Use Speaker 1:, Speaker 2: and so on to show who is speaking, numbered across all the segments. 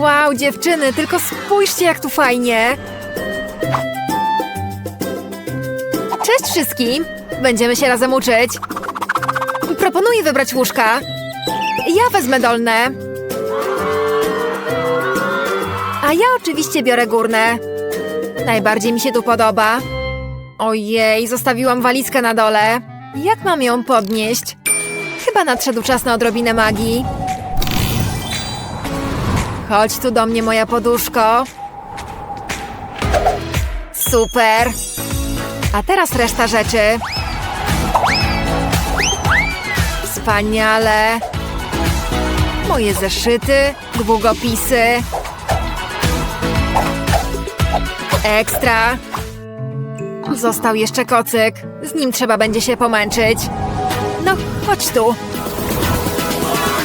Speaker 1: Wow, dziewczyny, tylko spójrzcie, jak tu fajnie. Cześć wszystkim! Będziemy się razem uczyć. Proponuję wybrać łóżka. Ja wezmę dolne. A ja oczywiście biorę górne. Najbardziej mi się tu podoba. Ojej, zostawiłam walizkę na dole. Jak mam ją podnieść? Chyba nadszedł czas na odrobinę magii. Chodź tu do mnie, moja poduszko. Super. A teraz reszta rzeczy. Wspaniale. Moje zeszyty, długopisy. Ekstra. Został jeszcze kocyk. Z nim trzeba będzie się pomęczyć. No, chodź tu.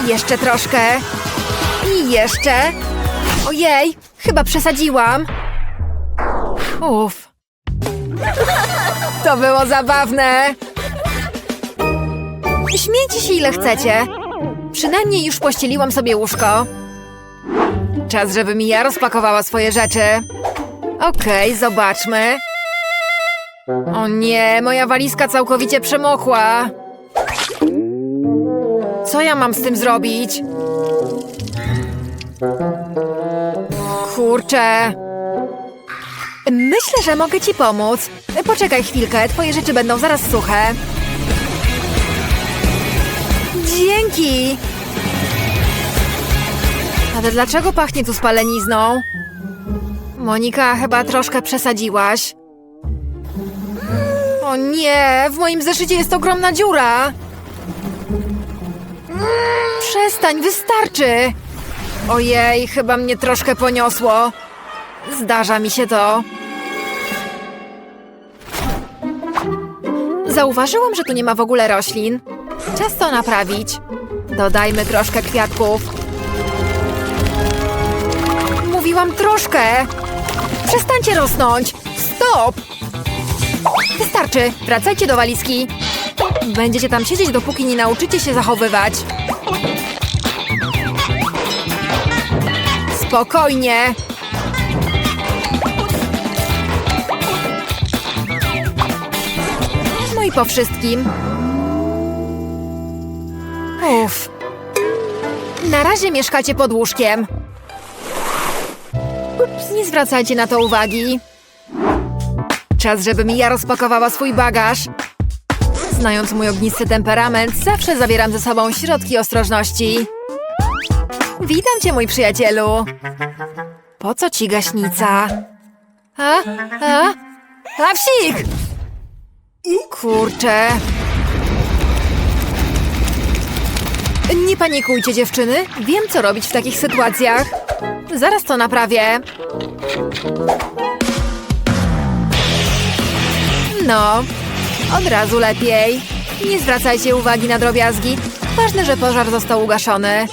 Speaker 1: Jeszcze troszkę. I jeszcze. Ojej, chyba przesadziłam. Uff. To było zabawne. Śmiejcie się ile chcecie. Przynajmniej już pościeliłam sobie łóżko. Czas, żeby mi ja rozpakowała swoje rzeczy. Okej, zobaczmy. O nie, moja walizka całkowicie przemokła. Co ja mam z tym zrobić? Kurczę. Myślę, że mogę ci pomóc. Poczekaj chwilkę, twoje rzeczy będą zaraz suche. Dzięki! Ale dlaczego pachnie tu spalenizną? Monika, chyba troszkę przesadziłaś. O nie, w moim zeszycie jest ogromna dziura. Przestań, wystarczy. Ojej, chyba mnie troszkę poniosło. Zdarza mi się to. Zauważyłam, że tu nie ma w ogóle roślin. Czas to naprawić. Dodajmy troszkę kwiatków. Mówiłam troszkę. Przestańcie rosnąć. Stop! Wystarczy. Wracajcie do walizki. Będziecie tam siedzieć, dopóki nie nauczycie się zachowywać. Spokojnie. No i po wszystkim. Uff. Na razie mieszkacie pod łóżkiem. Ups, nie zwracajcie na to uwagi. Czas, żebym ja rozpakowała swój bagaż. Znając mój ognisty temperament, zawsze zabieram ze sobą środki ostrożności. Witam cię, mój przyjacielu. Po co ci gaśnica? A? A? A! Kurczę. Nie panikujcie, dziewczyny. Wiem, co robić w takich sytuacjach. Zaraz to naprawię. No, od razu lepiej. Nie zwracajcie uwagi na drobiazgi. Ważne, że pożar został ugaszony.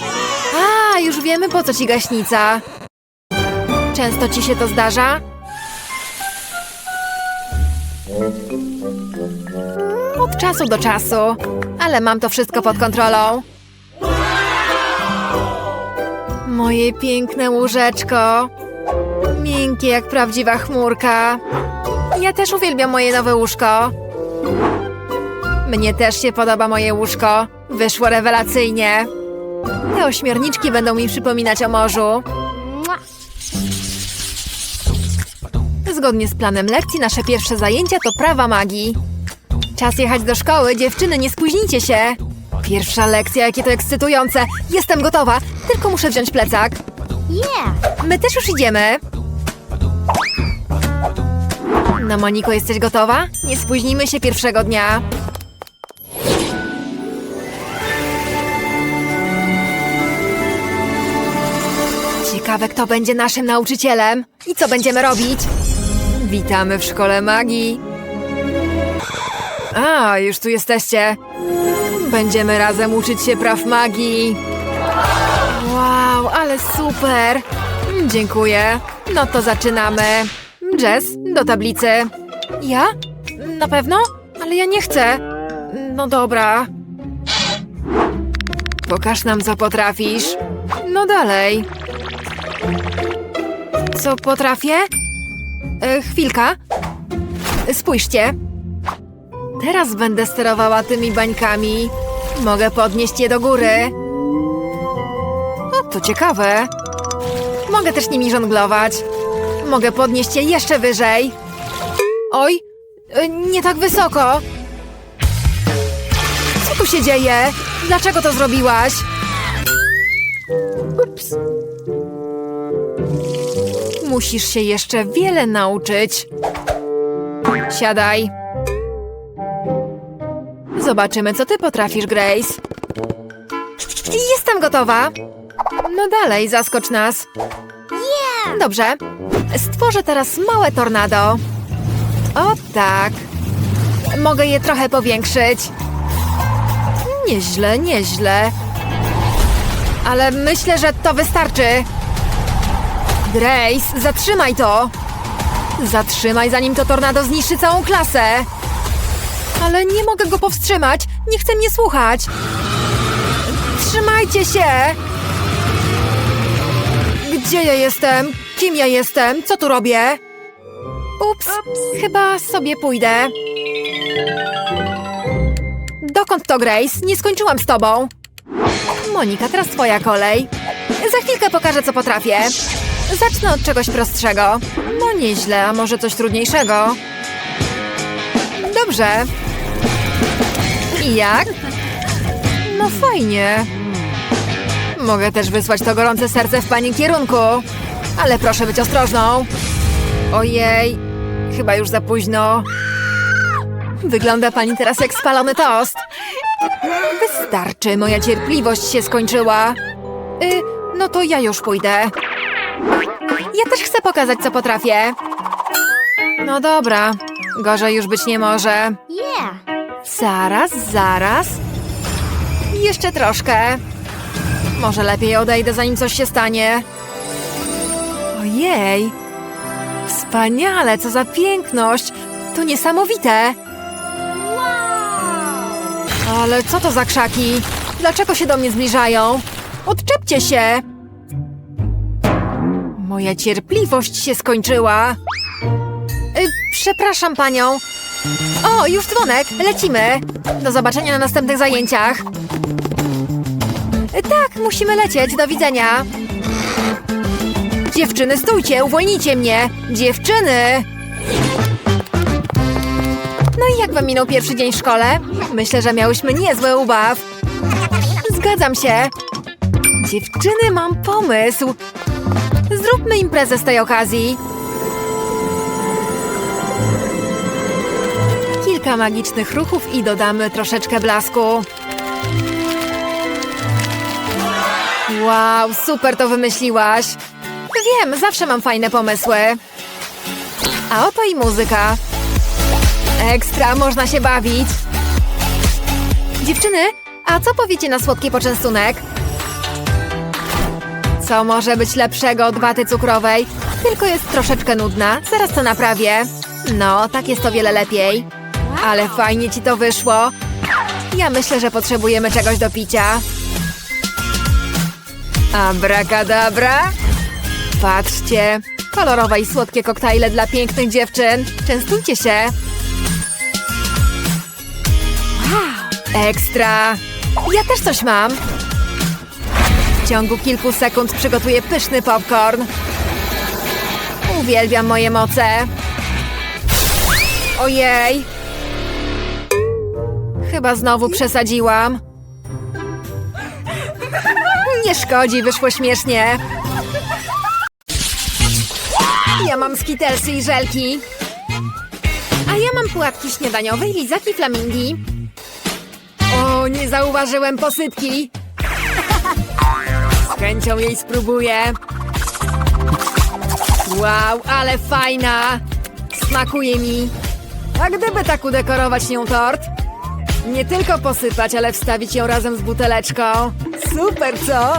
Speaker 1: A, już wiemy, po co ci gaśnica. Często ci się to zdarza? Od czasu do czasu. Ale mam to wszystko pod kontrolą. Moje piękne łóżeczko. Miękkie jak prawdziwa chmurka. Ja też uwielbiam moje nowe łóżko. Mnie też się podoba moje łóżko. Wyszło rewelacyjnie. Te ośmiorniczki będą mi przypominać o morzu. Zgodnie z planem lekcji, nasze pierwsze zajęcia to prawa magii. Czas jechać do szkoły, dziewczyny, nie spóźnijcie się. Pierwsza lekcja, jakie to ekscytujące. Jestem gotowa, tylko muszę wziąć plecak.
Speaker 2: Yeah.
Speaker 1: My też już idziemy. No, Moniko, jesteś gotowa? Nie spóźnimy się pierwszego dnia. Ciekawe, kto będzie naszym nauczycielem i co będziemy robić. Witamy w szkole magii. A, już tu jesteście. Będziemy razem uczyć się praw magii. Wow, ale super! Dziękuję. No to zaczynamy. Jess, do tablicy. Ja? Na pewno? Ale ja nie chcę. No dobra. Pokaż nam, co potrafisz. No dalej. Co potrafię? E, chwilka. Spójrzcie. Teraz będę sterowała tymi bańkami. Mogę podnieść je do góry. O, to ciekawe. Mogę też nimi żonglować. Mogę podnieść je jeszcze wyżej. Oj, e, nie tak wysoko. Co tu się dzieje? Dlaczego to zrobiłaś? Ups. Musisz się jeszcze wiele nauczyć. Siadaj. Zobaczymy, co ty potrafisz, Grace. Jestem gotowa. No dalej, zaskocz nas. Dobrze. Stworzę teraz małe tornado. O tak. Mogę je trochę powiększyć. Nieźle, nieźle. Ale myślę, że to wystarczy. Grace, zatrzymaj to! Zatrzymaj, zanim to tornado zniszczy całą klasę! Ale nie mogę go powstrzymać! Nie chce mnie słuchać! Trzymajcie się! Gdzie ja jestem? Kim ja jestem? Co tu robię? Ups, chyba sobie pójdę. Dokąd to, Grace? Nie skończyłam z tobą. Monika, teraz twoja kolej. Za chwilkę pokażę, co potrafię. Zacznę od czegoś prostszego. No nieźle, a może coś trudniejszego? Dobrze. I jak? No fajnie. Mogę też wysłać to gorące serce w pani kierunku. Ale proszę być ostrożną. Ojej, chyba już za późno. Wygląda pani teraz jak spalony tost. Wystarczy, moja cierpliwość się skończyła. Y, no to ja już pójdę. Ja też chcę pokazać, co potrafię. No dobra, gorzej już być nie może. Zaraz, zaraz. Jeszcze troszkę. Może lepiej odejdę, zanim coś się stanie. Ojej. Wspaniale, co za piękność. To niesamowite. Ale co to za krzaki? Dlaczego się do mnie zbliżają? Odczepcie się! Moja cierpliwość się skończyła. Y, przepraszam panią. O, już dzwonek, lecimy. Do zobaczenia na następnych zajęciach. Y, tak, musimy lecieć, do widzenia. Dziewczyny, stójcie, uwolnijcie mnie. Dziewczyny! No i jak wam minął pierwszy dzień w szkole? Myślę, że miałyśmy niezły ubaw. Zgadzam się. Dziewczyny, mam pomysł. Zróbmy imprezę z tej okazji. Kilka magicznych ruchów i dodamy troszeczkę blasku. Wow, super to wymyśliłaś. Wiem, zawsze mam fajne pomysły. A oto i muzyka. Ekstra, można się bawić. Dziewczyny, a co powiecie na słodki poczęstunek? Co może być lepszego od waty cukrowej? Tylko jest troszeczkę nudna. Zaraz to naprawię. No, tak jest o wiele lepiej. Ale fajnie ci to wyszło. Ja myślę, że potrzebujemy czegoś do picia. Abracadabra. Patrzcie. Kolorowe i słodkie koktajle dla pięknych dziewczyn. Częstujcie się. Ekstra! Ja też coś mam. Ciągu kilku sekund przygotuję pyszny popcorn. Uwielbiam moje moce. Ojej! Chyba znowu przesadziłam. Nie szkodzi, wyszło śmiesznie. Ja mam skitelsy i żelki. A ja mam płatki śniadaniowe i lizaki flamingi. O, nie zauważyłem posypki. Chęcią jej spróbuję. Wow, ale fajna. Smakuje mi. A gdyby tak udekorować nią tort? Nie tylko posypać, ale wstawić ją razem z buteleczką. Super, co?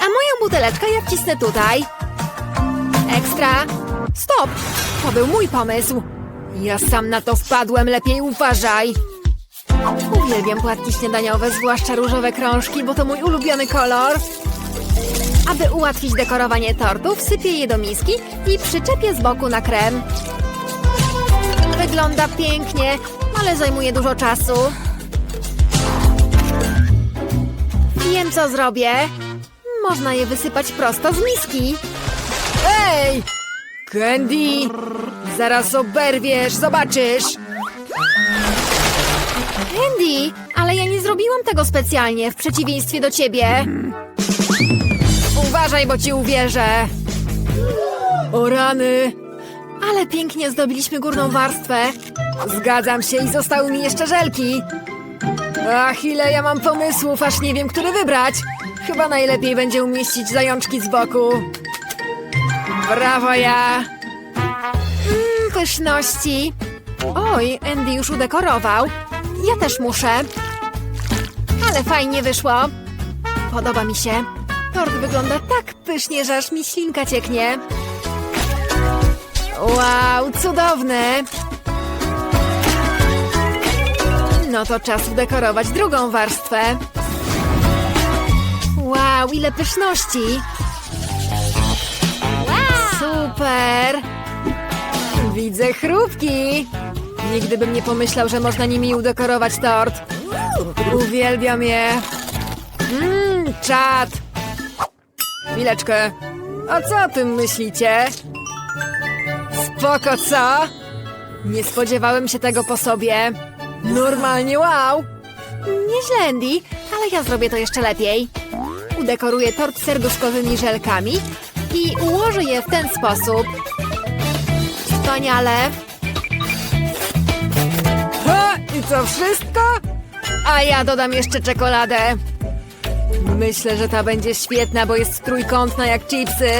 Speaker 1: A moją buteleczkę ja wcisnę tutaj. Ekstra. Stop! To był mój pomysł. Ja sam na to wpadłem, lepiej uważaj. Uwielbiam płatki śniadaniowe, zwłaszcza różowe krążki, bo to mój ulubiony kolor. Aby ułatwić dekorowanie tortu, wsypię je do miski i przyczepię z boku na krem. Wygląda pięknie, ale zajmuje dużo czasu. Wiem, co zrobię. Można je wysypać prosto z miski. Ej! Candy! Zaraz oberwiesz, zobaczysz! Candy, ale ja nie zrobiłam tego specjalnie, w przeciwieństwie do ciebie. Uważaj, bo ci uwierzę. O rany! Ale pięknie zdobiliśmy górną warstwę. Zgadzam się i zostały mi jeszcze żelki. Ach, ile ja mam pomysłów, aż nie wiem, który wybrać. Chyba najlepiej będzie umieścić zajączki z boku. Brawo ja! Mmm, pyszności. Oj, Andy już udekorował. Ja też muszę. Ale fajnie wyszło. Podoba mi się. Tort wygląda tak pysznie, że aż mi ślinka cieknie. Wow, cudowne! No to czas udekorować drugą warstwę. Wow, ile pyszności! Super! Widzę chrupki! Nigdy bym nie pomyślał, że można nimi udekorować tort. Uwielbiam je. Mmm, czad! Chwileczkę. A co o tym myślicie? Spoko, co? Nie spodziewałem się tego po sobie. Normalnie wow! Nieźle, Andy, ale ja zrobię to jeszcze lepiej. Udekoruję tort serduszkowymi żelkami i ułożę je w ten sposób. Wspaniale! I co wszystko? A ja dodam jeszcze czekoladę. Myślę, że ta będzie świetna, bo jest trójkątna jak chipsy.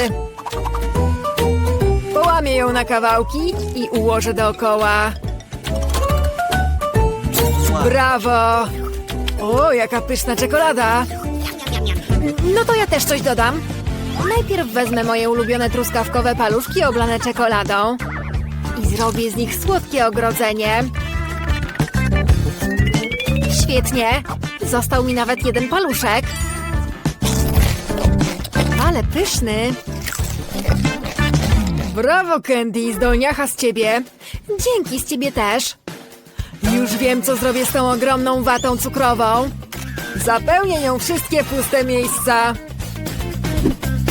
Speaker 1: Połamię ją na kawałki i ułożę dookoła. Brawo! O, jaka pyszna czekolada! No to ja też coś dodam. Najpierw wezmę moje ulubione truskawkowe paluszki oblane czekoladą i zrobię z nich słodkie ogrodzenie. Świetnie! Został mi nawet jeden paluszek. Ale pyszny! Brawo, Candy! Zdolniacha z ciebie! Dzięki, z ciebie też! Już wiem, co zrobię z tą ogromną watą cukrową. Zapełnię nią wszystkie puste miejsca.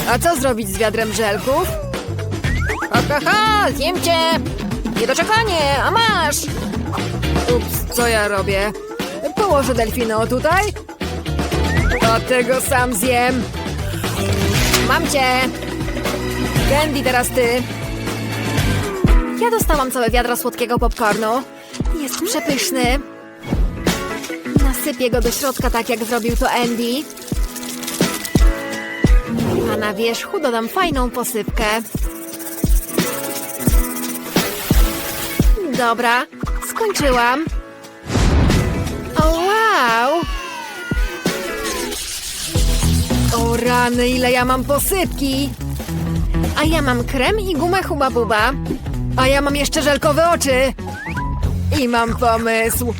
Speaker 1: A co zrobić z wiadrem żelków? Ha, ha, ha, zjem cię! Niedoczekanie, a masz! Ups, co ja robię? Położę delfino tutaj? A tego sam zjem. Mam cię! Candy, teraz ty. Ja dostałam całe wiadro słodkiego popcornu. Jest przepyszny. Nasypię go do środka, tak jak zrobił to Andy. A na wierzchu dodam fajną posypkę. Dobra, skończyłam. Rany, ile ja mam posypki! A ja mam krem i gumę Huba Buba. A ja mam jeszcze żelkowe oczy. I mam pomysł.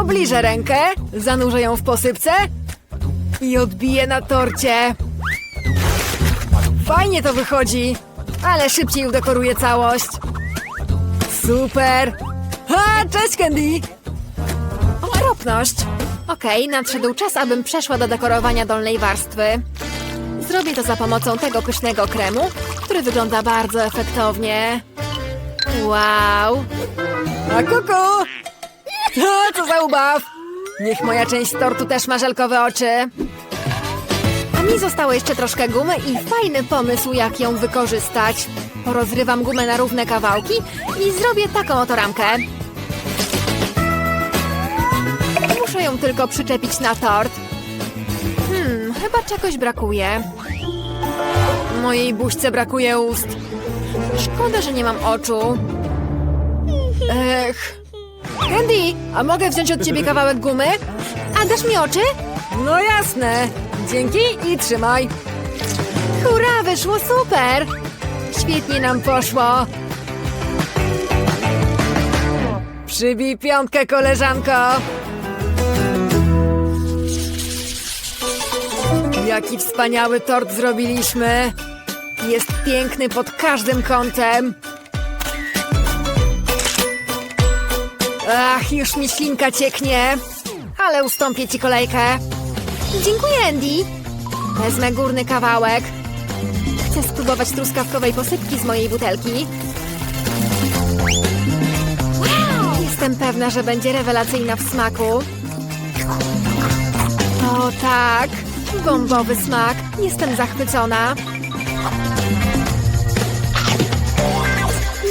Speaker 1: Obliżę rękę, zanurzę ją w posypce i odbiję na torcie. Fajnie to wychodzi, ale szybciej udekoruję całość. Super! Ha, cześć Candy! Okropność. Okej, nadszedł czas, abym przeszła do dekorowania dolnej warstwy. Zrobię to za pomocą tego pysznego kremu, który wygląda bardzo efektownie. Wow! A kuku! A, co za ubaw! Niech moja część tortu też ma żelkowe oczy. A mi zostało jeszcze troszkę gumy i fajny pomysł, jak ją wykorzystać. Porozrywam gumę na równe kawałki i zrobię taką oto ramkę. Tylko przyczepić na tort. Hmm, chyba czegoś brakuje. Mojej buźce brakuje ust. Szkoda, że nie mam oczu. Ech. Candy, a mogę wziąć od ciebie kawałek gumy? A dasz mi oczy? No jasne. Dzięki i trzymaj. Hurra, wyszło super! Świetnie nam poszło. Przybij piątkę, koleżanko. Jaki wspaniały tort zrobiliśmy! Jest piękny pod każdym kątem. Ach, już mi ślinka cieknie. Ale ustąpię ci kolejkę. Dziękuję, Andy. Wezmę górny kawałek. Chcę spróbować truskawkowej posypki z mojej butelki. Jestem pewna, że będzie rewelacyjna w smaku. O tak, bombowy smak. Jestem zachwycona.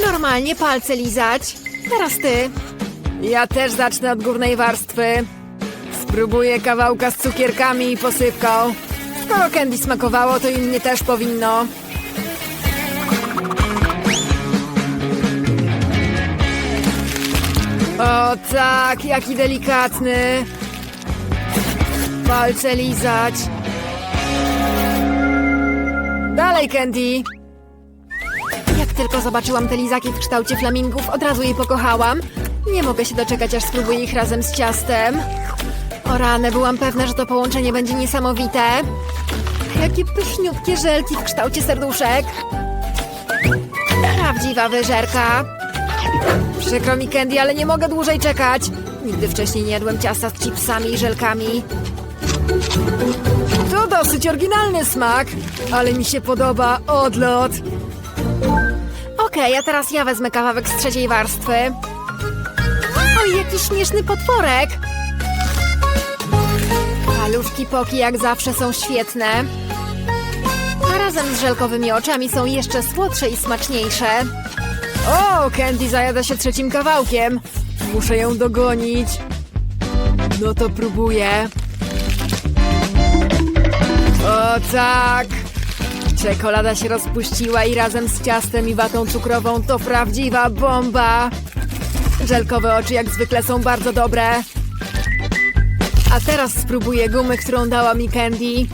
Speaker 1: Normalnie palce lizać. Teraz ty. Ja też zacznę od górnej warstwy. Spróbuję kawałka z cukierkami i posypką. Skoro candy smakowało, to i mnie też powinno. O tak, jaki delikatny. Palce lizać. Dalej, Candy. Jak tylko zobaczyłam te lizaki w kształcie flamingów, od razu je pokochałam. Nie mogę się doczekać, aż spróbuję ich razem z ciastem. O rany, byłam pewna, że to połączenie będzie niesamowite. Jakie pyszniutkie żelki w kształcie serduszek. Prawdziwa wyżerka. Przykro mi, Candy, ale nie mogę dłużej czekać. Nigdy wcześniej nie jadłem ciasta z chipsami i żelkami. To dosyć oryginalny smak, ale mi się podoba odlot. Okej, a teraz ja wezmę kawałek z trzeciej warstwy. Oj, jaki śmieszny potworek! Paluszki Poki jak zawsze są świetne. A razem z żelkowymi oczami są jeszcze słodsze i smaczniejsze. O, Candy zajada się trzecim kawałkiem. Muszę ją dogonić. No to próbuję. O tak! Czekolada się rozpuściła i razem z ciastem i watą cukrową to prawdziwa bomba. Żelkowe oczy jak zwykle są bardzo dobre. A teraz spróbuję gumy, którą dała mi Candy.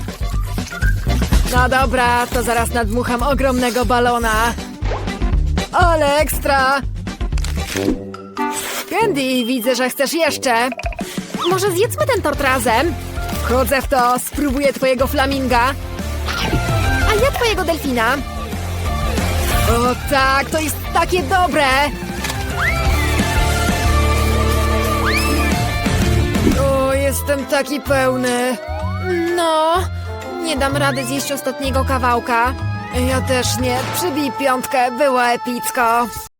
Speaker 1: No dobra, to zaraz nadmucham ogromnego balona. Ale ekstra! Candy, widzę, że chcesz jeszcze. Może zjedzmy ten tort razem? Wchodzę w to, spróbuję twojego flaminga. A ja twojego delfina. O tak, to jest takie dobre! O, jestem taki pełny. No, nie dam rady zjeść ostatniego kawałka. Ja też nie. Przybij piątkę, było epicko.